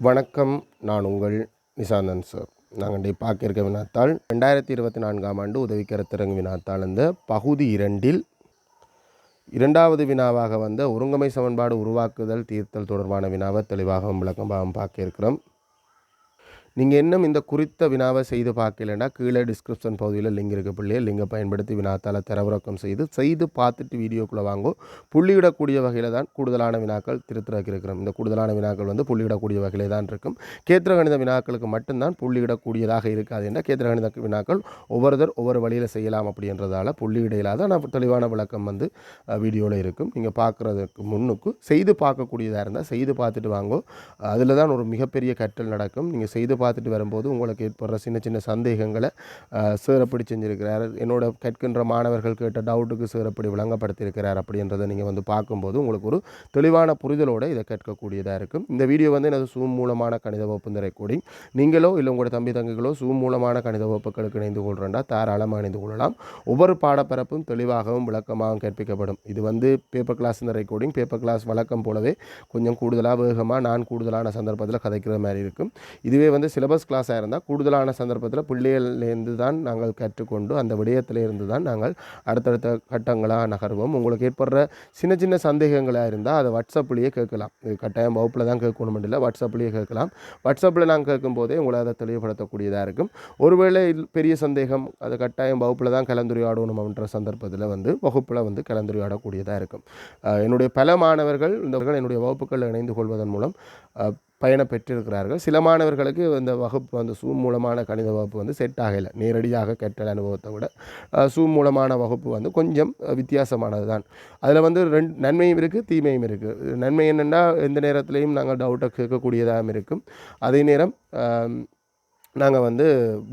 வணக்கம் நான் உங்கள் நிசாந்தன் சார் நாங்கள் இன்றைய பார்க்க இருக்க வினாத்தாள் ரெண்டாயிரத்தி இருபத்தி நான்காம் ஆண்டு உதவிக்கரத்திறங்கு வினாத்தாள் இந்த பகுதி இரண்டில் இரண்டாவது வினாவாக வந்த ஒருங்கமை சமன்பாடு உருவாக்குதல் தீர்த்தல் தொடர்பான வினாவை தெளிவாக விளக்கமாக பார்க்க இருக்கிறோம். நீங்கள் இன்னும் இந்த குறித்த வினாவை செய்து பார்க்கலன்னா கீழே டிஸ்கிரிப்ஷன் பகுதியில் லிங்க் இருக்க பிள்ளையை லிங்கை பயன்படுத்தி வினாத்தால் தரவிறக்கம் செய்து செய்து பார்த்துட்டு வீடியோக்குள்ளே வாங்கும் புள்ளியிடக்கூடிய வகையில் தான் கூடுதலான வினாக்கள் திருத்திறக்க இருக்கிறோம். இந்த கூடுதலான வினாக்கள் வந்து புள்ளியிடக்கூடிய வகையிலே தான் இருக்கும். கேத்திரகணித வினாக்களுக்கு மட்டும்தான் புள்ளியிடக்கூடியதாக இருக்காது என்ற கேத்திரகணித வினாக்கள் ஒவ்வொருத்தர் ஒவ்வொரு வழியில் செய்யலாம் அப்படின்றதால புள்ளியிட இல்லாத நான் தெளிவான விளக்கம் வந்து வீடியோவில் இருக்கும். நீங்கள் பார்க்குறதுக்கு முன்னுக்கு செய்து பார்க்கக்கூடியதாக இருந்தால் செய்து பார்த்துட்டு வாங்கோ. அதில் தான் ஒரு மிகப்பெரிய கற்றல் நடக்கும். நீங்கள் செய்து பார்த்துட்டு வரும்போது உங்களுக்கு ஏற்படுற சின்ன சின்ன சந்தேகங்களை சேரப்படி செஞ்சுருக்கிறார். என்னோட கேட்கின்ற மாணவர்கள் கேட்ட டவுட்டுக்கு சேரப்படி விளங்கப்படுத்தியிருக்கிறார் அப்படின்றத நீங்கள் வந்து பார்க்கும்போது உங்களுக்கு ஒரு தெளிவான புரிதலோடு இதை கேட்கக்கூடியதாக இருக்கும். இந்த வீடியோ வந்து எனது சூம் மூலமான கணித வகுப்பு இந்த ரெக்கார்டிங் நீங்களோ இல்லை உங்களோட தம்பி தங்கைகளோ சூம் மூலமான கணித வகுப்புகளுக்கு இணைந்து கொள்கிறேன்டா தாராளமாக இணைந்து கொள்ளலாம். ஒவ்வொரு பாடப்பரப்பும் தெளிவாகவும் விளக்கமாகவும் கற்பிக்கப்படும் இது வந்து பேப்பர் கிளாஸ் இந்த ரெக்கார்டிங் பேப்பர் கிளாஸ் வழக்கம் போலவே கொஞ்சம் கூடுதலாக வேகமாக நான் கூடுதலான சந்தர்ப்பத்தில் கதைக்கிற மாதிரி இருக்கும். இதுவே வந்து சிலபஸ் கிளாஸாக இருந்தால் கூடுதலான சந்தர்ப்பத்தில் பிள்ளைகள்லேருந்து தான் நாங்கள் கற்றுக்கொண்டு அந்த விடயத்திலேருந்து தான் நாங்கள் அடுத்தடுத்த கட்டங்களாக நகர்வோம். உங்களுக்கு ஏற்படுற சின்ன சின்ன சந்தேகங்களாக இருந்தால் அதை வாட்ஸ்அப்லேயே கேட்கலாம். இது கட்டாயம் வகுப்பில் தான் கேட்கணும் இல்லை வாட்ஸ்அப்லேயே கேட்கலாம். வாட்ஸ்அப்பில் நாங்கள் கேட்கும்போதே உங்களை அதை தெளிவுபடுத்தக்கூடியதாக இருக்கும். ஒருவேளை பெரிய சந்தேகம் அது கட்டாயம் வகுப்பில் தான் கலந்துரையாடணும் அப்படின்ற சந்தர்ப்பத்தில் வந்து வகுப்பில் வந்து கலந்துரையாடக்கூடியதாக இருக்கும். என்னுடைய பல மாணவர்கள் இந்தவர்கள் என்னுடைய வகுப்புகளில் இணைந்து கொள்வதன் மூலம் அஹ், பயணம் பெற்றிருக்கிறார்கள் சில மாணவர்களுக்கு இந்த வகுப்பு வந்து சூம் மூலமான கணித வகுப்பு வந்து செட் ஆகலை. நேரடியாக கற்றல் அனுபவத்தை விட சூம் மூலமான வகுப்பு வந்து கொஞ்சம் வித்தியாசமானது தான் அதில் வந்து ரெண்டு நன்மையும் இருக்குது தீமையும் இருக்குது நன்மை என்னென்னா எந்த நேரத்துலையும் நாங்கள் டவுட்டை கேட்கக்கூடியதாகவும் இருக்கும். அதே நேரம் நாங்கள் வந்து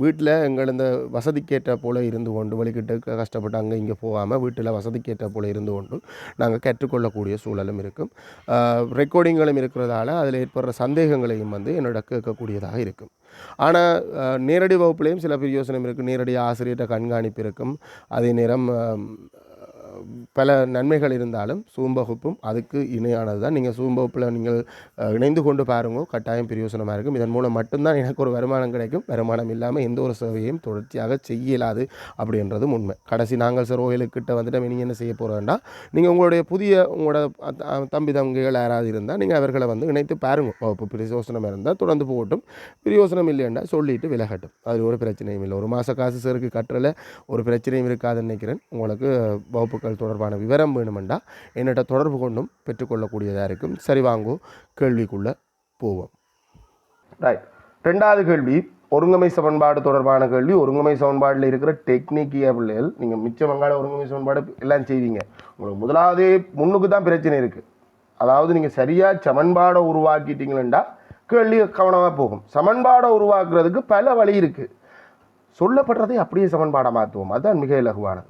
வீட்டில் எங்கள் இந்த வசதிக்கேற்ற போல் இருந்து கொண்டு வழிகிட்டு கஷ்டப்பட்டு அங்கே இங்கே போகாமல் வீட்டில் வசதிக்கேற்ற போல் இருந்து கொண்டு நாங்கள் கற்றுக்கொள்ளக்கூடிய சூழலும் இருக்கும். ரெக்கார்டிங்களும் இருக்கிறதால அதில் ஏற்படுற சந்தேகங்களையும் வந்து என்னோட கேட்கக்கூடியதாக இருக்கும். ஆனால் நேரடி வகுப்புலேயும் சில பிரயோசனம் இருக்குது நேரடி ஆசிரியர்கிட்ட கண்காணிப்பு இருக்கும். அதே நேரம் பல நன்மைகள் இருந்தாலும் சூம்பகுப்பும் அதுக்கு இணையானது தான் நீங்கள் சூம்பகுப்பில் நீங்கள் இணைந்து கொண்டு பாருங்க. கட்டாயம் பிரயோசனமாக இருக்கும். இதன் மூலம் மட்டும்தான் எனக்கு ஒரு வருமானம் கிடைக்கும். வருமானம் இல்லாமல் எந்த ஒரு சேவையும் தொடர்ச்சியாக செய்யலாது அப்படின்றதும் உண்மை. கடைசி நாங்கள் சார் ஓயிலுக்கிட்ட வந்துட்டு நீங்கள் என்ன செய்ய போகிறோம்னா நீங்கள் உங்களுடைய புதிய உங்களோட தம்பி தங்கைகள் யாராவது இருந்தால் நீங்கள் அவர்களை வந்து இணைத்து பாருங்கள் வகுப்பு பிரயோசனம் இருந்தால் தொடர்ந்து போகட்டும். பிரயோசனம் இல்லைன்னா சொல்லிட்டு விலகட்டும். அது ஒரு பிரச்சனையும் இல்லை. ஒரு மாத காசு சருக்கு கட்டுறல ஒரு பிரச்சனையும் இருக்காதுன்னு நினைக்கிறேன். உங்களுக்கு வகுப்புகள் தொடர்பான விவரம் வேணுமெண்டா என்னிட்ட தொடர்பு கொண்டும் பெற்றுக்கொள்ளக்கூடியதாக இருக்கும். சரி வாங்கோ கேள்விக்குள்ளே போவோம். ரைட் ரெண்டாவது கேள்வி ஒருங்கமை சமன்பாடு தொடர்பான கேள்வி. ஒருங்கமை சமன்பாடில் இருக்கிற டெக்னிக்கிய பிள்ளைகள் நீங்கள் மிச்ச வங்காள ஒருங்கமை சமன்பாடு எல்லாம் செய்வீங்க. உங்களுக்கு முதலாவது முன்னுக்கு தான் பிரச்சனை இருக்குது அதாவது நீங்கள் சரியாக சமன்பாடை உருவாக்கிட்டீங்களா கேள்வி கவனமாக போகும். சமன்பாடை உருவாக்குறதுக்கு பல வழி இருக்குது சொல்லப்படுறதை அப்படியே சமன்பாடை மாற்றுவோம் அதுதான் மிக இலகுவானது.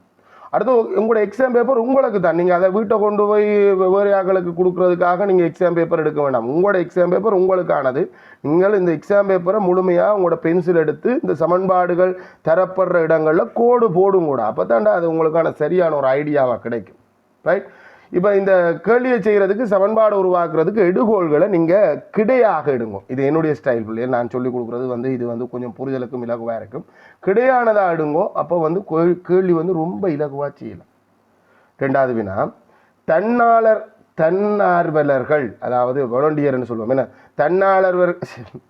அடுத்து உங்களோட எக்ஸாம் பேப்பர் உங்களுக்கு தான் நீங்கள் அதை வீட்டை கொண்டு போய் வெவ்வேறு ஆக்களுக்கு கொடுக்கறதுக்காக நீங்கள் எக்ஸாம் பேப்பர் எடுக்க வேண்டாம். உங்களோட எக்ஸாம் பேப்பர் உங்களுக்கானது. நீங்கள் இந்த எக்ஸாம் பேப்பரை முழுமையாக உங்களோட பென்சில் எடுத்து இந்த சமன்பாடுகள் தரப்படுற இடங்களில் கோடு போடும் கூட. அப்போ தாண்டா அது உங்களுக்கான சரியான ஒரு ஐடியாவாக கிடைக்கும். ரைட் இப்போ இந்த கேள்வியை செய்கிறதுக்கு சமன்பாடு உருவாக்குறதுக்கு எடுகோள்களை நீங்கள் கிடையாக எடுங்க. இது என்னுடைய ஸ்டைல் பிள்ளைய நான் சொல்லிக் கொடுக்குறது வந்து இது வந்து கொஞ்சம் புரிதலுக்கும் இலகுவாக இருக்கும். கிடையானதாக எடுங்கோ அப்போ வந்து கேள்வி வந்து ரொம்ப இலகுவாக செய்யலாம். ரெண்டாவது வினா தன்னாளர் தன்னார்வலர்கள் அதாவது வொலண்டியர்னு சொல்லுவோம். என்ன? தன்னாளர்வர்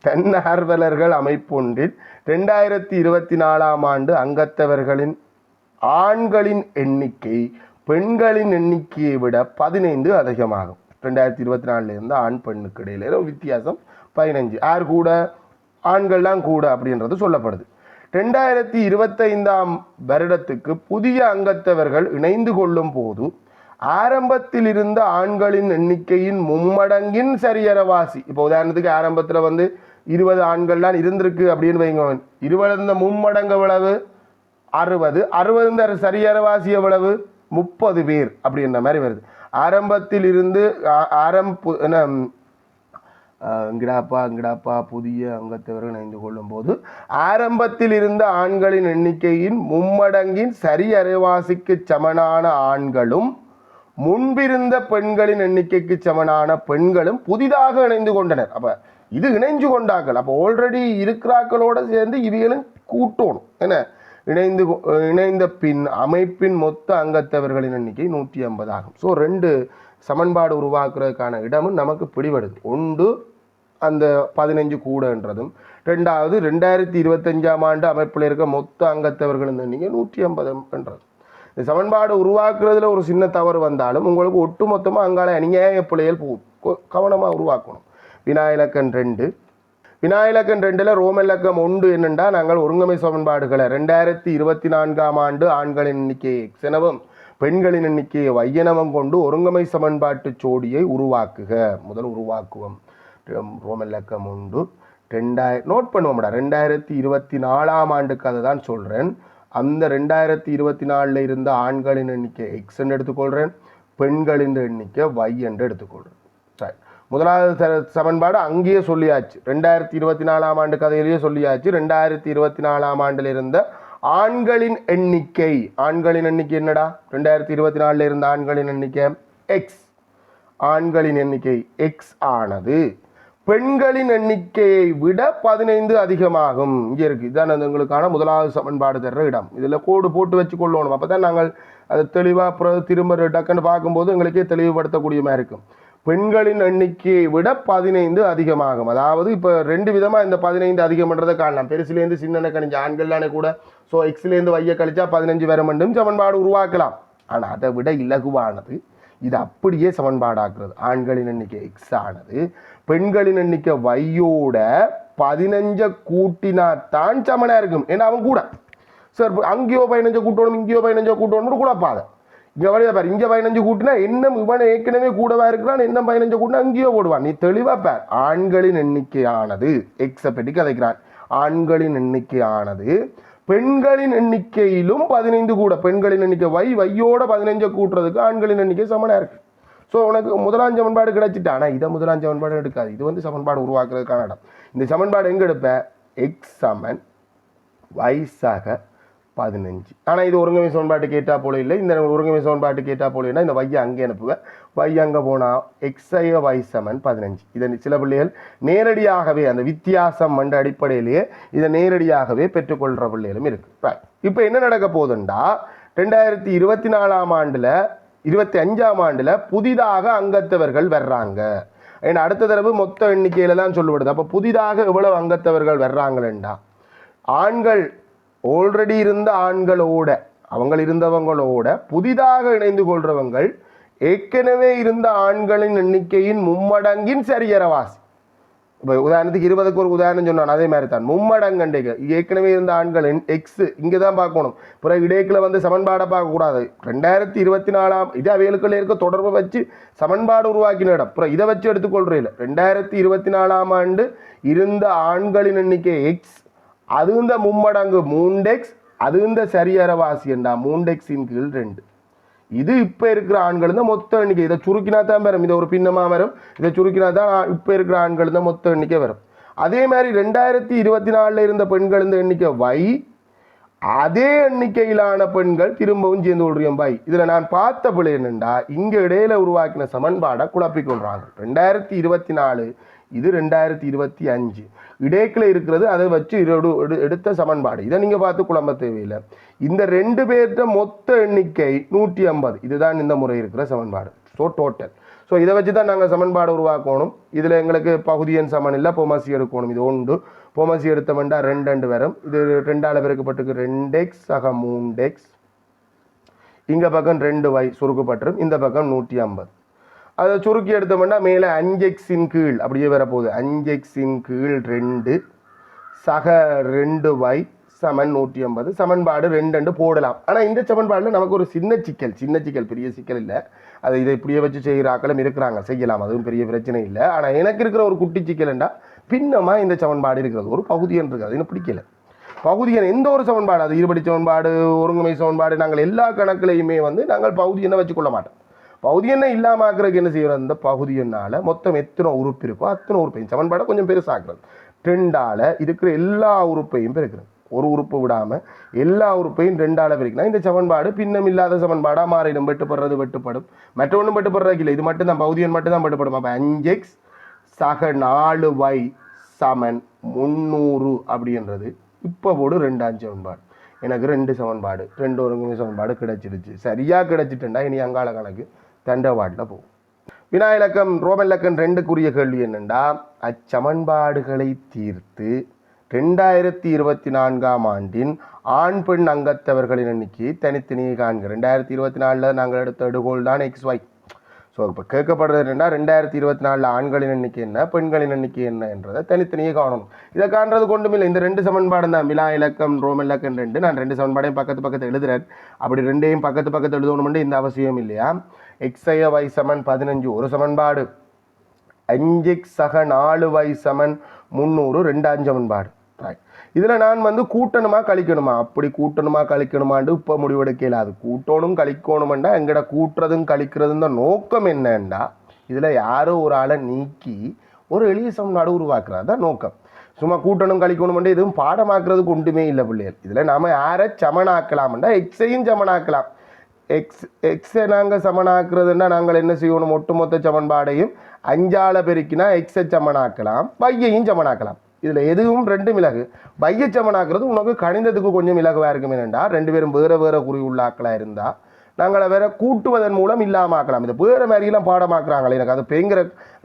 தன்னார்வலர்கள் அமைப்பொன்றில் ரெண்டாயிரத்தி இருபத்தி நாலாம் ஆண்டு அங்கத்தவர்களின் ஆண்களின் எண்ணிக்கை பெண்களின் எண்ணிக்கையை விட பதினைந்து அதிகமாகும். ரெண்டாயிரத்தி இருபத்தி நாலுலேருந்து ஆண் பெண்ணுக்கு இடையில வித்தியாசம். பதினஞ்சு. யார் கூட? ஆண்கள்லாம் கூட அப்படின்றது சொல்லப்படுது. ரெண்டாயிரத்தி இருபத்தைந்தாம் வருடத்துக்கு புதிய அங்கத்தவர்கள் இணைந்து கொள்ளும் போது ஆரம்பத்தில் இருந்த ஆண்களின் எண்ணிக்கையின் மும்மடங்கின் சரியரவாசி இப்போ உதாரணத்துக்கு ஆரம்பத்தில் வந்து இருபது ஆண்கள்லாம் இருந்திருக்கு அப்படின்னு வைங்க இருபது இந்த மும்மடங்கு எவ்வளவு? அறுபது. அறுபது இந்த சரியரவாசி எவ்வளவு? முப்பது பேர் அப்படின்ற மாதிரி வருது. ஆரம்பத்தில் இருந்து ஆ- ஆரம்ப என்ன இங்கிடாப்பா இங்கிடாப்பா புதிய அங்கத்தவர்கள் இணைந்து கொள்ளும் போது ஆரம்பத்தில் இருந்த ஆண்களின் எண்ணிக்கையின் மும்மடங்கின் சரி அரைவாசிக்கு சமனான ஆண்களும் முன்பிருந்த பெண்களின் எண்ணிக்கைக்கு சமனான பெண்களும் புதிதாக இணைந்து கொண்டனர். அப்ப இது இணைஞ்சு கொண்டாக்கள் அப்போ ஆல்ரெடி இருக்கிறாக்களோட சேர்ந்து இவைகளும் கூட்டணும். என்ன? இணைந்து இணைந்த பின் அமைப்பின் மொத்த அங்கத்தவர்களின் எண்ணிக்கை நூற்றி ஐம்பது ஆகும். ஸோ ரெண்டு சமன்பாடு உருவாக்குறதுக்கான இடமும் நமக்கு பிடிபடுது. ஒன்று அந்த பதினஞ்சு கூடன்றதும் ரெண்டாவது ரெண்டாயிரத்தி இருபத்தஞ்சாம் ஆண்டு அமைப்பில் இருக்க மொத்த அங்கத்தவர்களின் எண்ணிக்கை நூற்றி ஐம்பதுன்றது இந்த சமன்பாடு உருவாக்குறதுல ஒரு சின்ன தவறு வந்தாலும் உங்களுக்கு ஒட்டுமொத்தமாக அங்கால அநியாய பிள்ளைகள் போகும் கவனமாக உருவாக்கணும். வினாயிலக்கன் ரெண்டு வினாயிலக்கம் ரெண்டில் ரோமலக்கம் உண்டு ஒன்று என்னென்றா நாங்கள் ஒருங்கமை சமன்பாடுகளை. ரெண்டாயிரத்தி இருபத்தி நான்காம் ஆண்டு ஆண்களின் எண்ணிக்கையை எக்ஸ் எனவும் பெண்களின் எண்ணிக்கையை வையனவும் கொண்டு ஒருங்கமை சமன்பாட்டு ஜோடியை உருவாக்குக. முதல் உருவாக்குவோம். ரோமலக்கம் உண்டு. ரெண்டாயிர நோட் பண்ணுவோம்டா. ரெண்டாயிரத்தி இருபத்தி நாலாம் ஆண்டுக்கு அதை தான் சொல்கிறேன் அந்த ரெண்டாயிரத்தி இருபத்தி நாலில் இருந்த ஆண்களின் எண்ணிக்கை எக்ஸ் என்று எடுத்துக்கொள்கிறேன் பெண்களின் எண்ணிக்கை வை என்று எடுத்துக்கொள்கிறேன் சரி. முதலாவது சமன்பாடு அங்கேயே சொல்லியாச்சு. ரெண்டாயிரத்தி இருபத்தி நாலாம் ஆண்டு கதையிலேயே சொல்லியாச்சு. ரெண்டாயிரத்தி இருபத்தி நாலாம் ஆண்டில் இருந்த ஆண்களின் எண்ணிக்கை. ஆண்களின் எண்ணிக்கை என்னடா? ரெண்டாயிரத்தி இருபத்தி நாலில் இருந்த ஆண்களின் எண்ணிக்கை எக்ஸ் ஆண்களின் எண்ணிக்கை எக்ஸ் ஆனது பெண்களின் எண்ணிக்கையை விட பதினைந்து அதிகமாகும். இங்கே இருக்குது இதுதான் எங்களுக்கான முதலாவது சமன்பாடு தர்ற இடம். இதில் கோடு போட்டு வச்சு கொள்ளணும். அப்போ தான் நாங்கள் அதை தெளிவாக திரும்ப டக்குன்னு பார்க்கும்போது எங்களுக்கே தெளிவுபடுத்தக்கூடியமாக இருக்கும். பெண்களின் எண்ணிக்கையை விட பதினைந்து அதிகமாகும். அதாவது இப்போ ரெண்டு விதமாக இந்த பதினைந்து அதிகம்ன்றதை காணலாம். பெருசுலேருந்து சின்ன கணிஞ்ச ஆண்கள்லானே கூட ஸோ எக்ஸ்லேருந்து வைய கழிச்சா பதினஞ்சு வர மட்டும் சமன்பாடு உருவாக்கலாம். ஆனால் அதை விட இலகுவானது இது அப்படியே சமன்பாடாக்குறது. ஆண்களின் எண்ணிக்கை எக்ஸ் ஆனது பெண்களின் எண்ணிக்கை வையோட பதினஞ்ச கூட்டினா தான் சமனா இருக்கும். ஏன்னா அவன் கூட. சார் அங்கேயோ பதினஞ்சு கூட்டணும் இங்கேயோ பதினஞ்சோ கூட்டணும் கூட பாத இங்கே வழியா பாரு இங்கே பதினஞ்சு கூட்டினா என்ன இவன் ஏற்கனவே கூடவா இருக்கிறான் என்ன பதினஞ்சு கூட்டினா அங்கேயோ போடுவான். நீ தெளிவாக பார் ஆண்களின் எண்ணிக்கையானது எக்ஸை பற்றி கதைக்கிறான். ஆண்களின் எண்ணிக்கையானது பெண்களின் எண்ணிக்கையிலும் பதினைந்து கூட. பெண்களின் எண்ணிக்கை வை வையோட பதினைஞ்சை கூட்டுறதுக்கு ஆண்களின் எண்ணிக்கை சமனாக இருக்கு. ஸோ உனக்கு முதலாம் சமன்பாடு கிடைச்சிட்டு ஆனால் இதை முதலாம் சமன்பாடு எடுக்காது. இது வந்து சமன்பாடு உருவாக்குறதுக்கான இடம். இந்த சமன்பாடு எங்கே எடுப்பேன் எக்ஸ் சமன் வயசாக பதினஞ்சு. ஆனால் இது ஒருங்கமை சமன்பாட்டு கேட்டால் போல இல்லை. இந்த ஒருங்கமை சமன்பாட்டு கேட்டால் போல இந்த வையை அங்கே அனுப்புவேன் வை அங்கே போனால் எக்ஸைய வை சமன் பதினஞ்சு. இதை சில பிள்ளைகள் நேரடியாகவே அந்த வித்தியாசம் என்ற அடிப்படையிலேயே இதை நேரடியாகவே பெற்றுக்கொள்கிற பிள்ளைகளும் இருக்குது இப்போ என்ன நடக்க போகுதுண்டா? ரெண்டாயிரத்தி இருபத்தி நாலாம் ஆண்டில் இருபத்தி அஞ்சாம் ஆண்டில் புதிதாக அங்கத்தவர்கள் வர்றாங்க. ஏன்னா அடுத்த தடவை மொத்த எண்ணிக்கையில் தான் சொல்லப்படுது அப்போ புதிதாக எவ்வளவு அங்கத்தவர்கள் வர்றாங்களேண்டா? ஆண்கள் ஆல்ரெடி இருந்த ஆண்களோட அவங்கள் இருந்தவங்களோட புதிதாக இணைந்து கொள்றவங்கள் ஏற்கனவே இருந்த ஆண்களின் எண்ணிக்கையின் மும்மடங்கின் சரியரவாசி இப்போ உதாரணத்துக்கு இருபதுக்கு ஒரு உதாரணம் சொன்னான் அதே மாதிரி தான் மும்மடங்கண்டைக்கு ஏற்கனவே இருந்த ஆண்கள் எக்ஸ் இங்கே தான் பார்க்கணும். பிறகு இடைக்கில் வந்து சமன்பாடை பார்க்கக்கூடாது. ரெண்டாயிரத்தி இருபத்தி நாலாம் இது அவைகளுக்குள்ள இருக்க தொடர்பை வச்சு சமன்பாடு உருவாக்கின இடம் அப்புறம் இதை வச்சு எடுத்துக்கொள்றேன் ரெண்டாயிரத்தி இருபத்தி நாலாம் ஆண்டு இருந்த ஆண்களின் எண்ணிக்கை எக்ஸ் அது இந்த மும்மடங்கு மூண்டெக்ஸ் அது இந்த சரியரவாசி என்றா மூண்டெக்ஸின் கீழ் ரெண்டு. இது இப்போ இருக்கிற ஆண்கள் தான் மொத்த எண்ணிக்கை. இதை சுருக்கினா தான் வரும். இதை ஒரு பின்னமாக வரும். இதை சுருக்கினா தான் இப்போ இருக்கிற ஆண்கள் தான் மொத்த எண்ணிக்கை வரும். அதே மாதிரி ரெண்டாயிரத்தி இருபத்தி நாலில் இருந்த பெண்கள் இந்த எண்ணிக்கை வை அதே எண்ணிக்கையிலான பெண்கள் திரும்பவும் சேர்ந்து கொள்றியம் பாய் இதில் நான் பார்த்த பிள்ளை என்னண்டா இங்கே இடையில உருவாக்கின சமன்பாடை குழப்பிக் கொள்றாங்க. ரெண்டாயிரத்தி இருபத்தி நாலு இது ரெண்டாயிரத்தி இருபத்தி அஞ்சு. இடைக்கில் இருக்கிறது அதை வச்சு எடு- எடுத்த சமன்பாடு. இதை நீங்கள் பார்த்து குழம்ப தேவையில்லை. இந்த ரெண்டு பேர்த்த மொத்த எண்ணிக்கை நூற்றி ஐம்பது. இதுதான் இந்த முறை இருக்கிற சமன்பாடு. ஸோ டோட்டல் ஸோ இதை வச்சு தான் நாங்கள் சமன்பாடு உருவாக்கணும். இதில் எங்களுக்கு பகுதியன் சமன் இல்லை பொமசி எடுக்கணும். இது ஒன்று. பொமசி எடுத்தோம்னா ரெண்டு ரெண்டு வரும். இது ரெண்டால் பெருக்கப்பட்டிருக்கு ரெண்டு எக்ஸ் சக மூன்று எக்ஸ் இங்கே பக்கம் ரெண்டு வை சுருக்கப்பட்டிரும். இந்த பக்கம் நூற்றி ஐம்பது. அதை சுருக்கி எடுத்தோம்னா மேலே அஞ்செக்ஸின் கீழ் அப்படியே வரப்போகுது. அஞ்செக்ஸின் கீழ் ரெண்டு சக ரெண்டு வை சமன் நூற்றி ஐம்பது சமன்பாடு ரெண்டு ரெண்டு போடலாம். ஆனால் இந்த சமன்பாடில் நமக்கு ஒரு சின்ன சிக்கல் சின்ன சிக்கல் பெரிய சிக்கல் இல்லை. அதை இதை இப்படியே வச்சு செய்கிற ஆக்களும் இருக்கிறாங்க. செய்யலாம் அதுவும் பெரிய பிரச்சனை இல்லை. ஆனால் எனக்கு இருக்கிற ஒரு குட்டி சிக்கல்ண்டா பின்னமாக இந்த சமன்பாடு இருக்கிறது. ஒரு பகுதியன் இருக்குது அது எனக்கு பிடிக்கல. பகுதியன் எந்த ஒரு சமன்பாடு அது இருபடி சமன்பாடு ஒருங்குமை சமன்பாடு நாங்கள் எல்லா கணக்குலையுமே வந்து நாங்கள் பகுதியனை வச்சுக்கொள்ள மாட்டோம். பகுதியனை இல்லாம ஆக்குறதுக்கு என்ன செய்யறது இந்த பகுதியனால மொத்தம் எத்தனை உறுப்பு இருக்கோ அத்தனை உறுப்பையும். சமன்பாடை கொஞ்சம் பெருசாக்குறது ரெண்டால இருக்கிற எல்லா உறுப்பையும் பெருக்கிறது. ஒரு உறுப்பு விடாம எல்லா உறுப்பையும் ரெண்டால பிரிக்கணும் இந்த சமன்பாடு பின்னம் இல்லாத சமன்பாடா மாறிடும். வெட்டுப்படுறது வெட்டுப்படும். மற்ற ஒன்றும் வெட்டுப்படுறதுக்கு இல்லை. இது மட்டும் தான் பகுதியன் மட்டும் தான் வெட்டுப்படும்? அப்போ அஞ்சு எக்ஸ் சக நாலு வை சமன் முந்நூறு அப்படின்றது. இப்போ போடு ரெண்டாம் சமன்பாடு. எனக்கு ரெண்டு சமன்பாடு. ரெண்டு ஒருங்குமை சமன்பாடு கிடைச்சிடுச்சு. சரியாக கிடைச்சிட்டுண்டா இனி அங்காள கணக்கு. தண்டவாட்டில் போகும். வினா இலக்கம் ரோமன் இலக்கம் ரெண்டுக்குரிய கேள்வி என்னென்னா அச்சமன்பாடுகளை தீர்த்து ரெண்டாயிரத்தி இருபத்தி நான்காம் ஆண்டின் ஆண் பெண் அங்கத்தவர்களின் எண்ணிக்கையை தனித்தனியே காண்க. ரெண்டாயிரத்தி இருபத்தி நாலில் நாங்கள் எடுத்த எடுகோல் தான் எக்ஸ் ஒய் ஸோ இப்போ கேட்கப்படுறது என்னென்னா ரெண்டாயிரத்தி இருபத்தி நாலில் ஆண்களின் எண்ணிக்கை என்ன பெண்களின் எண்ணிக்கை என்ன என்றதை தனித்தனியே காணணும். இதை காண்றது கொண்டும் இல்லை இந்த ரெண்டு சமன்பாடு தான். மிலா இலக்கம் ரோம் இலக்கம் ரெண்டு. நான் ரெண்டு சமன்பாடையும் பக்கத்து பக்கத்து எழுதுறேன். அப்படி ரெண்டையும் பக்கத்து பக்கத்து எழுதணும்னு இந்த அவசியம் இல்லையா? எக்ஸைய வை சமன் பதினஞ்சு ஒரு சமன்பாடு. அஞ்சு சக நாலு வை சமன் முந்நூறு ரெண்டாம் சமன்பாடு. ரைட் இதில் நான் வந்து கூட்டணுமா கழிக்கணுமா? அப்படி கூட்டணுமா கழிக்கணுமான்னு இப்போ முடிவெடுக்கல. அது கூட்டணும் கழிக்கணுமெண்டா எங்கட கூட்டுறதும் கழிக்கிறதும் தான் நோக்கம் என்னண்டா? இதில் யாரோ ஒரு ஆளை நீக்கி ஒரு எளிய சமன்பாடு உருவாக்குறது தான் நோக்கம். சும்மா கூட்டணும் கழிக்கணுமெண்டா எதுவும் பாடமாக்குறதுக்கு ஒன்றுமே இல்லை பிள்ளைகள். இதில் நாம் யாரை சமனாக்கலாம்ண்டா எக்ஸையும் சமனாக்கலாம். எக்ஸ் எக்ஸை நாங்கள் சமனாக்குறதுன்னா நாங்கள் என்ன செய்யணும்? ஒட்டுமொத்த சமன்பாடையும் அஞ்சால் பெருக்கினா எக்ஸை சமனாக்கலாம் பையையும் சமனாக்கலாம். இதில் எதுவும் ரெண்டு மிளகு. பைய சமனாக்குறது உனக்கு கணிதத்துக்கு கொஞ்சம் மிளகுவாக இருக்கும் என்னென்றா ரெண்டு பேரும் வேறு வேறு குறி உள்ளாக்களாக இருந்தால் நாங்களை வேற கூட்டுவதன் மூலம் இல்லாமல் ஆக்கலாம். இது வேறு மாதிரிலாம் பாடமாக்குறாங்களே. எனக்கு அது பயங்கர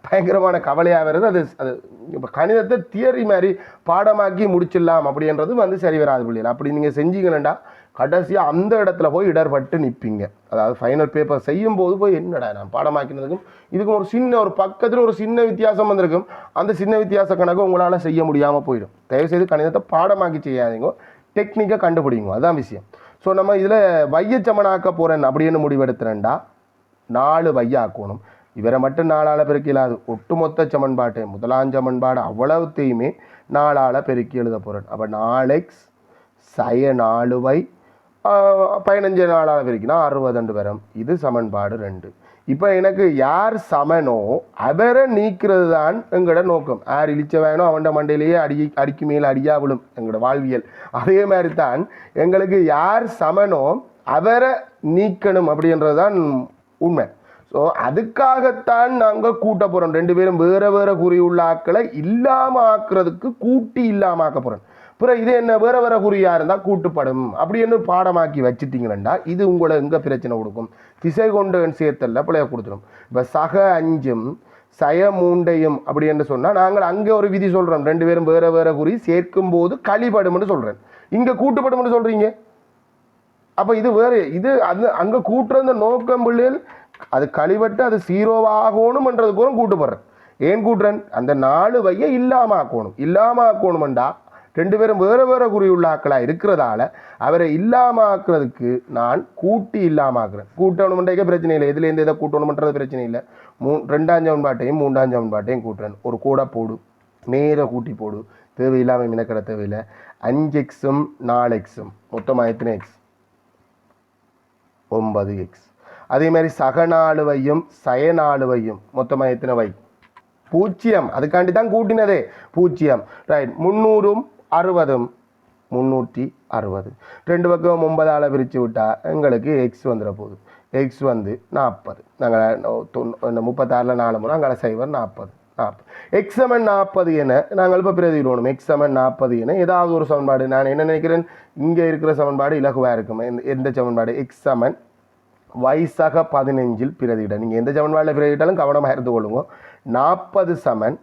பயங்கரமான கவலையாக வருது. அது அது இப்போ கணிதத்தை தியரி மாதிரி பாடமாக்கி முடிச்சிடலாம் அப்படின்றது வந்து சரி வராது பிள்ளைகள் அப்படி நீங்கள் செஞ்சீங்கன்னா கடைசியாக அந்த இடத்துல போய் இடர்பட்டு நிற்பீங்க அதாவது ஃபைனல் பேப்பர் செய்யும் போது போய் என்னடா நான் பாடமாக்கினதுக்கும் இதுக்கும் ஒரு சின்ன ஒரு பக்கத்தில் ஒரு சின்ன வித்தியாசம் வந்திருக்கும். அந்த சின்ன வித்தியாச கணக்கு உங்களால் செய்ய முடியாமல் போயிடும். தயவுசெய்து கணிதத்தை பாடமாக்கி செய்யாதீங்க. டெக்னிக்கை கண்டுபிடிங்க. அதான் விஷயம். ஸோ நம்ம இதில் வையச்சமனாக்க போகிறேன் அப்படின்னு முடிவெடுத்துறேன்டா. நாலு வையாக்கணும். இவரை மட்டும் நாளால் பெருக்கலாது. ஒட்டுமொத்த சமன்பாட்டை முதலாம் சமன்பாடு அவ்வளவுத்தையுமே நாளால் பெருக்கி எழுத போகிறேன் அப்போ நாலெக்ஸ் சய நாலு வை பதினஞ்சு நாளால் அறுபது அறுபதுண்டு வரும். இது சமன்பாடு ரெண்டு. இப்போ எனக்கு யார் சமனோ அவரை நீக்கிறது தான் எங்களோட நோக்கம். யார் இழிச்ச வேணும் அவன் மண்டையிலேயே அடி அடிக்கு மேல் அடியா விழும் எங்களோட வாழ்வியல். அதே மாதிரி தான் எங்களுக்கு யார் சமனோ அவரை நீக்கணும் அப்படின்றது தான் உண்மை. ஸோ அதுக்காகத்தான் நாங்கள் கூட்ட போகிறோம் ரெண்டு பேரும் வேறு வேறு கூறியுள்ள ஆக்களை இல்லாமல் ஆக்குறதுக்கு கூட்டி இல்லாமல் ஆக்க போகிறோம் பிறகு இது என்ன? வேற வேற குறியாக இருந்தால் கூட்டுப்படும். அப்படின்னு பாடமாக்கி வச்சுட்டிங்களா இது உங்களை எங்கே பிரச்சனை கொடுக்கும்? திசை கொண்டு சேர்த்தல்ல பிள்ளைய கொடுத்துரும். இப்போ சக அஞ்சும் சய மூண்டையும் அப்படின்னு சொன்னால் நாங்கள் அங்கே ஒரு விதி சொல்கிறோம் ரெண்டு பேரும் வேற வேற குறி சேர்க்கும் போது களிபடும்னு சொல்கிறேன் இங்கே கூட்டுப்படும்னு சொல்கிறீங்க அப்போ இது வேறு இது அது அங்கே கூட்டுற நோக்கம் பிள்ளைகள் அது கழிவட்டு அது சீரோவாகணும்ன்றது கூட கூட்டுப்படுறேன். ஏன் கூட்டுறன்? அந்த நாலு வைய இல்லாமல் ஆக்கணும். இல்லாமல் ஆக்கணுமெண்டா? ரெண்டு பேரும் வேறு வேறு குறியுள்ளாக்களாக இருக்கிறதால அவரை இல்லாம ஆக்குறதுக்கு நான் கூட்டி இல்லாம ஆக்குறேன் கூட்டணுமெண்டே பிரச்சனை இல்லை. எதுலேருந்து எதை கூட்டணுமன்றது பிரச்சனை இல்லை. மூ ரெண்டாம் சவுன்பாட்டையும் மூன்றாம் சமன்பாட்டையும் கூட்டுறேன். ஒரு கூட போடு. நேர கூட்டி போடு. தேவையில்லாமல் மினக்கிற தேவையில்லை. அஞ்சு எக்ஸும் நாலு எக்ஸும் மொத்தமாக எத்தனை எக்ஸ் ஒன்பது எக்ஸ் அதே மாதிரி சகநாளுவையும் சயநாளுவையும் மொத்தமாக எத்தனை வை பூஜ்ஜியம். அதுக்காண்டி தான் கூட்டினதே. பூஜ்ஜியம். ரைட் முந்நூறும் அறுபதும் முந்நூற்றி அறுபது. ரெண்டு பக்கம் ஒன்பதால் பிரித்து விட்டால் எங்களுக்கு எக்ஸ் வந்துட போகுது எக்ஸ் வந்து நாற்பது. நாங்கள் தொண்ணூ முப்பத்தாறில் நாலு முறை அங்கே சைவர் நாற்பது. நாற்பது. எக்ஸமன் நாற்பது என நாங்கள் இப்போ பிரதிவிடணும் எக்ஸமன் நாற்பது என ஏதாவது ஒரு சமன்பாடு. நான் என்ன நினைக்கிறேன்? இங்கே இருக்கிற சமன்பாடு இலகுவாக இருக்கும். எந்த எந்த சமன்பாடு? எக்ஸமன் வயசாக பதினஞ்சில் பிரதியிட. நீங்கள் எந்த சமன்பாடில் பிரதியிட்டாலும் கவனமாக இருந்து கொள்ளுங்க. நாற்பது சமன்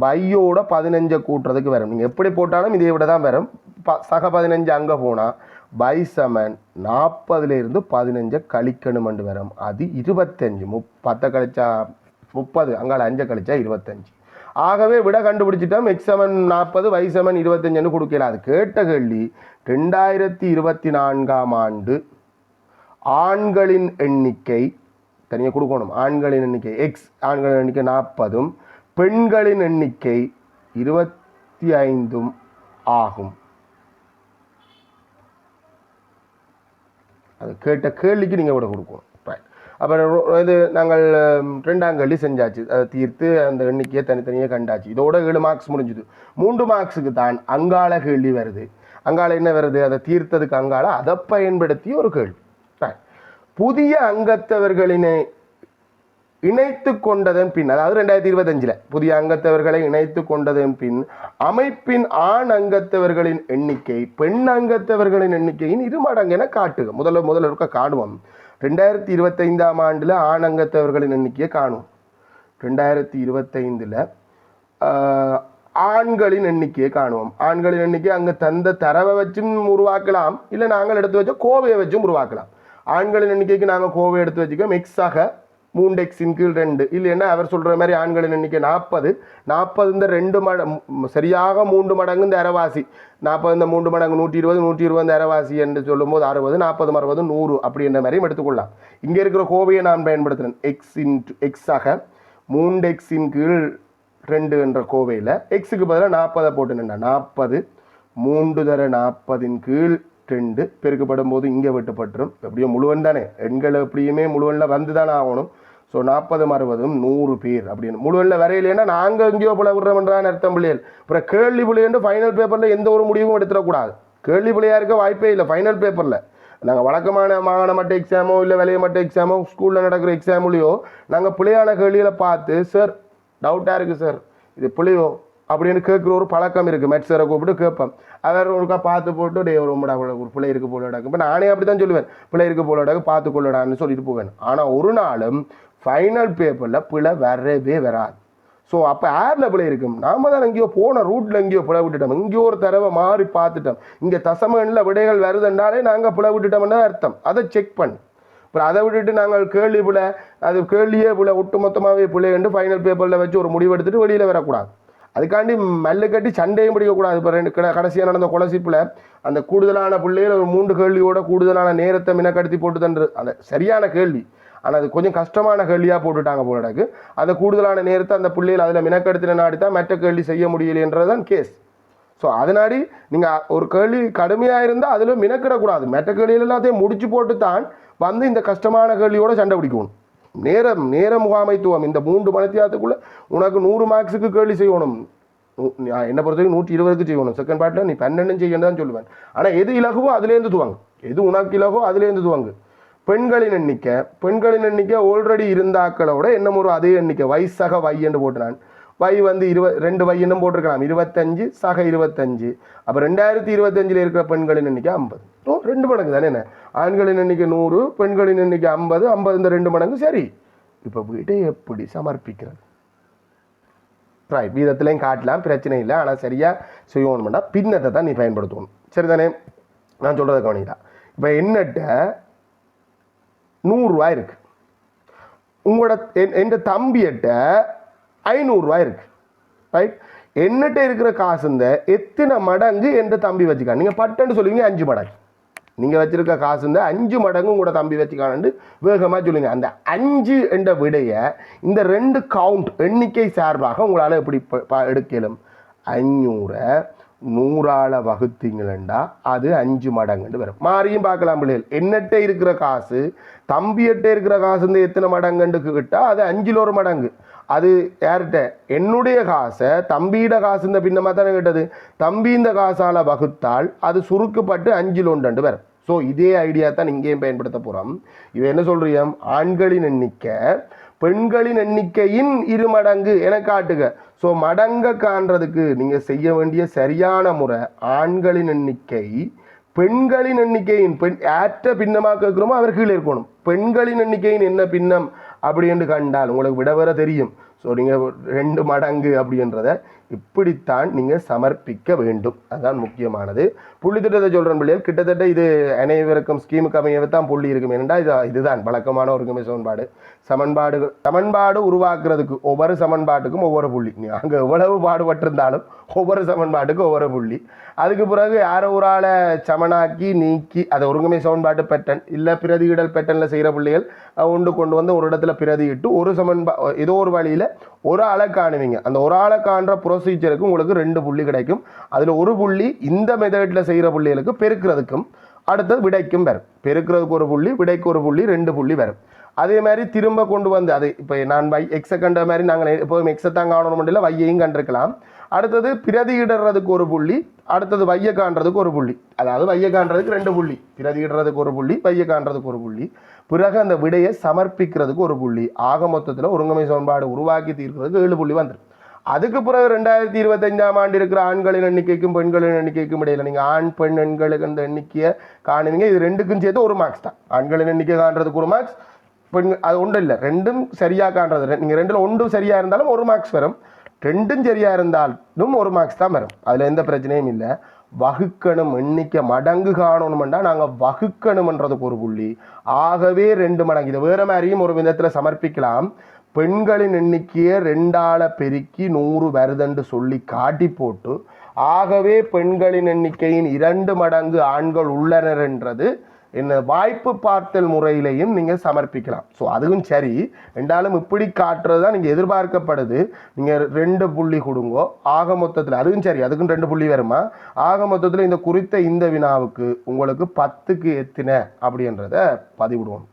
பையோட பதினஞ்சை கூட்டுறதுக்கு வரும். நீங்கள் எப்படி போட்டாலும் இதை விட தான் வரும். ப சக பதினஞ்சு அங்கே போனால் பை சமன் நாற்பதுலேருந்து பதினஞ்சை கழிக்கணுமென்று வரும். அது இருபத்தஞ்சு. முப் பத்தை கழிச்சா முப்பது அங்கால அஞ்சை கழிச்சா இருபத்தஞ்சு. ஆகவே விட கண்டுபிடிச்சிட்டோம். எக்ஸ் செவன் நாற்பது வை செவன் இருபத்தஞ்சுன்னு கொடுக்கல. அது கேட்ட கேள்வி ரெண்டாயிரத்தி இருபத்தி நான்காம் ஆண்டு ஆண்களின் எண்ணிக்கை தனியாக கொடுக்கணும். ஆண்களின் எண்ணிக்கை எக்ஸ் ஆண்களின் எண்ணிக்கை நாற்பதும் பெண்களின் எண்ணிக்கை இருபத்தி ஐந்தும் ஆகும். அது கேட்ட கேள்விக்கு நீங்கள் விட கொடுக்கணும். அப்புறம் இது நாங்கள் ரெண்டாம் கேள்வி செஞ்சாச்சு. அதை தீர்த்து அந்த எண்ணிக்கையை தனித்தனியாக கண்டாச்சு. இதோட ஏழு மார்க்ஸ் முடிஞ்சுது. மூன்று மார்க்ஸுக்கு தான் அங்காள கேள்வி வருது. அங்காள என்ன வருது? அதை தீர்த்ததுக்கு அங்காள அதை பயன்படுத்தி ஒரு கேள்வி. புதிய அங்கத்தவர்களினை இணைத்து கொண்டதன் பின் அதாவது ரெண்டாயிரத்தி இருபத்தஞ்சில் புதிய அங்கத்தவர்களை இணைத்து கொண்டதன் பின் அமைப்பின் ஆண் அங்கத்தவர்களின் எண்ணிக்கை பெண் அங்கத்தவர்களின் எண்ணிக்கையின் இரு மடங்கு என காட்டுக. முதல்ல முதல்ல இருக்க காணுவோம். ரெண்டாயிரத்தி இருபத்தைந்தாம் ஆண்டில் ஆண் அங்கத்தவர்களின் எண்ணிக்கையை காணும் ரெண்டாயிரத்தி இருபத்தைந்தில் ஆண்களின் எண்ணிக்கையை காணுவோம். ஆண்களின் எண்ணிக்கை அங்கே தந்த தரவை வச்சும் உருவாக்கலாம் இல்லை நாங்கள் எடுத்து வச்ச கோவையை வச்சும் உருவாக்கலாம். ஆண்களின் எண்ணிக்கைக்கு நாங்கள் கோவை எடுத்து வச்சுக்கோம். மிக்ஸாக மூண்டெக்ஸின் கீழ் ரெண்டு. இல்லைன்னா அவர் சொல்கிற மாதிரி ஆண்களின் எண்ணிக்கை நாற்பது. நாற்பது இந்த ரெண்டு மட சரியாக மூன்று மடங்கு இந்த அரைவாசி. நாற்பது இந்த மூன்று மடங்கு நூற்றி இருபது நூற்றி இருபது இந்த அரைவாசி என்று சொல்லும்போது அறுபது நாற்பது அறுபது நூறு அப்படின்ற மாதிரியும் எடுத்துக்கொள்ளலாம். இங்கே இருக்கிற கோவையை நான் பயன்படுத்துகிறேன் எக்ஸ் இன்ட்டு எக்ஸாக மூண்டெக்ஸின் கீழ் ரெண்டு என்ற கோவையில் எக்ஸுக்கு பதிலாக நாற்பதை போட்டு நின்றா நாற்பது. மூன்று தர நாற்பதின் கீழ் ரெண்டு. பெருக்கப்படும் போது இங்கே வெட்டுப்பட்டுரும். எப்படியும் முழுவன் தானே. எண்கள் எப்படியுமே முழுவனில் வந்து தானே ஆகணும். ஸோ நாற்பதும் அறுபதும் நூறு பேர் அப்படின்னு. முழுவனில் வரையிலேன்னா நாங்கள் எங்கேயோ போல விடுறோம்ன்றான் அர்த்தம் பிள்ளைகள்? அப்புறம் கேள்வி பிள்ளைன்னு ஃபைனல் பேப்பரில் எந்த ஒரு முடிவும் எடுத்துடக்கூடாது. கேள்வி பிள்ளையாக இருக்க வாய்ப்பே இல்லை ஃபைனல் பேப்பரில் நாங்கள் வழக்கமான மாகாண மட்ட எக்ஸாமோ இல்லை விலைய மட்ட எக்ஸாமோ ஸ்கூலில் நடக்கிற எக்ஸாம்லையோ நாங்கள் பிள்ளையான கேள்விகளை பார்த்து சார் டவுட்டாக இருக்குது சார் இது பிள்ளையோ? அப்படின்னு கேட்குற ஒரு பழக்கம் இருக்குது மெட் சாரை கூப்பிட்டு கேட்பேன் அவர் ஒருக்கா பார்த்து போட்டு டே ஒரு ஒரு பிள்ளை இருக்கு போலடாக்கு இப்போ நானே அப்படி தான் சொல்லுவேன். பிள்ளை இருக்கு போலடாக்கு பார்த்து கொள்ளடான்னு சொல்லிட்டு போவேன். ஆனால் ஒரு நாளும் ஃபைனல் பேப்பரில் பிழை வரவே வராது. ஸோ அப்போ ஆரில் பிள்ளை இருக்கும்? நாம தான் எங்கேயோ போன ரூட்டில் எங்கேயோ பிழை விட்டுட்டோம். எங்கேயோ ஒரு தடவை மாறி பார்த்துட்டோம். இங்கே தசமனில் விடைகள் வருதுன்றாலே நாங்கள் பிழை விட்டுட்டோம்னு தான் அர்த்தம். அதை செக் பண்ணு. அப்புறம் அதை விட்டுட்டு நாங்கள் கேள்வி பிள்ளை அது கேள்வியே பிள்ளை ஒட்டு மொத்தமாகவே பிள்ளைண்டு ஃபைனல் பேப்பரில் வச்சு ஒரு முடிவு எடுத்துட்டு வெளியில் வரக்கூடாது. அதுக்காண்டி மல்லு கட்டி சண்டையும் பிடிக்கக்கூடாது. இப்போ ரெண்டு கடைசியாக நடந்த கொலசிப்பில் அந்த கூடுதலான பிள்ளைகள் ஒரு மூன்று கேள்வியோட கூடுதலான நேரத்தை மினக்கடுத்தி போட்டு தன்று அந்த சரியான கேள்வி. ஆனால் அது கொஞ்சம் கஷ்டமான கேள்வியாக போட்டுட்டாங்க போல எனக்கு அதை கூடுதலான நேரத்தை அந்த பிள்ளைகள் அதில் மினக்கெடுத்தின நாடி தான் மற்ற கேள்வி செய்ய முடியலைன்றது தான் கேஸ் ஸோ அதனாடி நீங்கள் ஒரு கேள்வி கடுமையாக இருந்தால் அதில் மினக்கிடக்கூடாது. மற்ற கேள்விகள் எல்லாத்தையும் முடிச்சு போட்டு தான் வந்து இந்த கஷ்டமான கேள்வியோட சண்டை பிடிக்கணும். நேரம் நேர முகாமைத்துவம். இந்த மூன்று மனத்தியாத்துக்குள்ளே உனக்கு நூறு மார்க்ஸுக்கு கேள்வி செய்யணும். நூ- நான் என்னை பொறுத்தவரைக்கும் நூற்றி இருபதுக்கு செய்யணும். செகண்ட் பார்ட்டில் நீ பன்னெண்டும் செய்யணும் தான் சொல்லுவேன். ஆனால் எது இலகுவோ அதுலேருந்து துவங்கு எது உனக்கு இலகோ அதுலேருந்து துவங்கு. பெண்களின் எண்ணிக்கை. பெண்களின் எண்ணிக்கை ஆல்ரெடி இருந்தாக்களோட என்ன ஒரு அதே எண்ணிக்கை. வைசக வை என்று போட்டு நான் வை வந்து இருவ ரெண்டு வையனும் போட்டிருக்கலாம். இருபத்தஞ்சு சக இருபத்தஞ்சு. அப்போ ரெண்டாயிரத்தி இருபத்தஞ்சில் இருக்கிற பெண்களின் எண்ணிக்கை ஐம்பது. ஓ ரெண்டு மடங்கு தானே என்ன? ஆண்களின் எண்ணிக்கை நூறு பெண்களின் எண்ணிக்கை ஐம்பது ஐம்பது இந்த ரெண்டு மடங்கு சரி. இப்போ வீட்டை எப்படி சமர்ப்பிக்கிறது? ரைட் வீதத்துலையும் காட்டலாம் பிரச்சனை இல்லை. ஆனால் சரியாக செய்யணும்னா பின்னத்தை தான் நீ பயன்படுத்தணும். சரிதானே? நான் சொல்கிறத கவனிக்கலாம் இப்போ என்னட்ட நூறுரூவா இருக்கு. உங்களோட என் என் தம்பியிட்ட ஐநூறுரூவா இருக்கு. ரைட் என்னட்ட இருக்கிற காசு இந்த எத்தனை மடங்கு என்ற தம்பி வச்சுக்கான் நீங்கள் பட்டுன்னு சொல்லுவீங்க அஞ்சு மடங்கு. நீங்கள் வச்சுருக்க காசு இந்த அஞ்சு மடங்கு உங்களோட தம்பி வச்சுக்கானு வேகமாக சொல்லுங்க. அந்த அஞ்சு என்ற விடையை இந்த ரெண்டு கவுண்ட் எண்ணிக்கை சார்பாக உங்களால் எப்படி ப- எடுக்கலும்? அஞ்சூறை நூறால வகுத்தீங்களா அது அஞ்சு மடங்குன்னு வரும். மாறியும் பார்க்கலாம் பிள்ளைகள். என்னட்ட இருக்கிற காசு தம்பியிட்ட இருக்கிற காசு இந்த எத்தனை மடங்குன்னு கேட்டால் அது அஞ்சில் ஒரு மடங்கு. அது யார்கிட்ட? என்னுடைய காசை தம்பியிட காசு இந்த பின்னமாக தானே கேட்டது. தம்பி இந்த காசால் வகுத்தால் அது சுருக்கப்பட்டு அஞ்சில் ஒன்று வரும். ஸோ இதே ஐடியா தான் இங்கேயும் பயன்படுத்த போகிறோம் இவன் என்ன சொல்கிறியம் ஆண்களின் எண்ணிக்கை பெண்களின் எண்ணிக்கையின் இரு மடங்கு. என காட்டுக. ஸோ மடங்க காண்றதுக்கு நீங்கள் செய்ய வேண்டிய சரியான முறை ஆண்களின் எண்ணிக்கை பெண்களின் எண்ணிக்கையின் பெண் ஏற்ற பின்னமாக கேட்குறோமோ அவர் கீழே இருக்கணும். பெண்களின் எண்ணிக்கையின் என்ன பின்னம்? அப்படின்னு கண்டால் உங்களுக்கு விட வர தெரியும். ஸோ நீங்கள் ரெண்டு மடங்கு அப்படின்றத இப்படித்தான் நீங்கள் சமர்ப்பிக்க வேண்டும். அதுதான் முக்கியமானது. புள்ளி திட்டத்தை சொல்கிறேன் பிள்ளைகள் கிட்டத்தட்ட இது அனைவருக்கும் ஸ்கீமுக்கு அமையவே தான் புள்ளி இருக்கும். ஏனென்றால் இது இதுதான் வழக்கமான ஒருங்குமை சமன்பாடு. சமன்பாடுகள் சமன்பாடு உருவாக்குறதுக்கு ஒவ்வொரு சமன்பாட்டுக்கும் ஒவ்வொரு புள்ளி. நீ அங்கே எவ்வளவு பாடுபட்டிருந்தாலும் ஒவ்வொரு சமன்பாட்டுக்கும் ஒவ்வொரு புள்ளி. அதுக்கு பிறகு யாரோ ஒரு ஆளை சமனாக்கி நீக்கி அதை ஒருங்குமை சமன்பாட்டு பேட்டன் இல்லை பிரதியிடல் பேட்டனில் செய்கிற பிள்ளைகள் ஒன்று உண்டு கொண்டு வந்து ஒரு இடத்துல பிரதியிட்டு ஒரு சமன்பா ஏதோ ஒரு வழியில் ஒரு ஆளை காணுவீங்க. அந்த ஒரு ஆளை காண்ற ப்ரொசீஜருக்கு உங்களுக்கு ரெண்டு புள்ளி கிடைக்கும். அதில் ஒரு புள்ளி இந்த மெத்தடில் செய்கிற புள்ளிகளுக்கு பெருக்கிறதுக்கும் அடுத்தது விடைக்கும் வரும். பெருக்கிறதுக்கு ஒரு புள்ளி விடைக்கு ஒரு புள்ளி ரெண்டு புள்ளி வரும். அதே மாதிரி திரும்ப கொண்டு வந்து அது இப்போ நான் வை எக்ஸை கண்ட மாதிரி நாங்கள் எப்போதும் எக்ஸை தான் காணணும் இல்லை வையையும் கண்டிருக்கலாம். அடுத்தது பிரதியிடுறதுக்கு ஒரு புள்ளி அடுத்தது வைய காண்றதுக்கு ஒரு புள்ளி. அதாவது வைய காண்றதுக்கு ரெண்டு புள்ளி. பிரதியிடுறதுக்கு ஒரு புள்ளி வைய காண்றதுக்கு ஒரு புள்ளி. பிறகு அந்த விடையை சமர்ப்பிக்கிறதுக்கு ஒரு புள்ளி. ஆக மொத்தத்தில் ஒருங்கமை சமன்பாடு உருவாக்கி தீர்க்கிறதுக்கு ஏழு புள்ளி வந்துடும் அதுக்கு பிறகு ரெண்டாயிரத்தி இருபத்தஞ்சாம் ஆண்டு இருக்கிற ஆண்களின் எண்ணிக்கைக்கும் பெண்களின் எண்ணிக்கைக்கும் இடையில நீங்கள் ஆண் பெண் எண்களுக்கு அந்த எண்ணிக்கையை காணுவீங்க இது ரெண்டுக்கும் சேர்த்து ஒரு மார்க்ஸ் தான். ஆண்களின் எண்ணிக்கை காண்றதுக்கு ஒரு மார்க்ஸ் பெண் அது ஒன்றும் இல்லை. ரெண்டும் சரியாக காண்றது. நீங்கள் ரெண்டில் ஒன்றும் சரியாக இருந்தாலும் ஒரு மார்க்ஸ் வரும். ரெண்டும் சரியாக இருந்தாலும் ஒரு மார்க்ஸ் தான் வரும். அதில் எந்த பிரச்சனையும் இல்லை. வகுக்கணும் எண்ணிக்கை மடங்கு காணணுமெண்டா நாங்கள் வகுக்கணுமன்றதுக்கு ஒரு புள்ளி. ஆகவே ரெண்டு மடங்கு. இதை வேறு மாதிரியும் ஒரு விதத்தில் சமர்ப்பிக்கலாம். பெண்களின் எண்ணிக்கையை ரெண்டால பெருக்கி நூறு வருதண்டு சொல்லி காட்டி போட்டு ஆகவே பெண்களின் எண்ணிக்கையின் இரண்டு மடங்கு ஆண்கள் உள்ளனர் என்றது என்ன வாய்ப்பு பார்த்தல் முறையிலையும் நீங்கள் சமர்ப்பிக்கலாம். ஸோ அதுவும் சரி. ரெண்டாலும் இப்படி காட்டுறது தான் நீங்கள் எதிர்பார்க்கப்படுது. நீங்கள் ரெண்டு புள்ளி கொடுங்கோ. ஆக மொத்தத்தில் அதுவும் சரி. அதுக்கும் ரெண்டு புள்ளி வருமா? ஆக மொத்தத்தில் இந்த குறித்த இந்த வினாவுக்கு உங்களுக்கு பத்துக்கு எத்தின அப்படின்றத பதிவிடுவோம்.